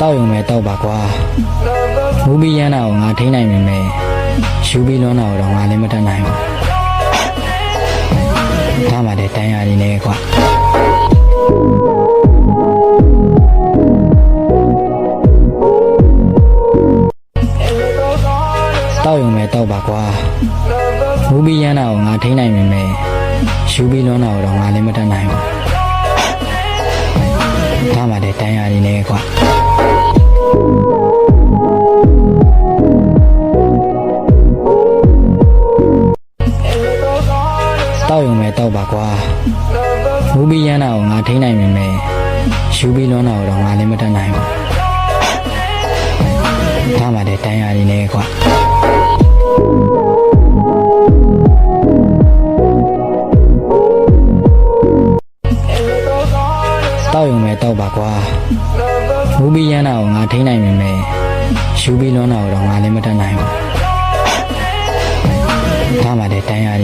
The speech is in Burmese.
တောက်ရုံပဲတောက်ပါကွာမူပြီးရမ်းတာကိုငါထိနိုင်မိမယ်ယူပြီးလွန်းတာကိုတော့ငါလည်းမတတ်နိုင်ဘူးဒါမှလည်းတန်ရာနေနေကွာတောက်ရုံပဲတောက်ပါကွာမူပြီးရမ်းတာကိုငါထိနိုင်မိမယ်ယူပြီးလွန်းတာကိုတော့ငါလည်းမတတ်နိုင်ဘူးဒါမှလည်းတန်ရာနေနေကွာ တောက်ရုံပဲတောက်ပါကွာမူပြီးရမ်းတာကိုငါထိနိုင်မိမယ်ယူပြီးလွန်းတာကိုတော့ငါလည်းမတတ်နိုင်ဘူးဒါမှလည်းတန်ရာနေနေကွာတောက်ရုံပဲတောက်ပါကွာမူပြီးရမ်းတာကိုငါထိနိုင်မိမယ်ယူပြီးလွန်းတာကိုတော့ငါလည်းမတတ်နိုင်ဘူးဒါမှလည်းတန်ရာ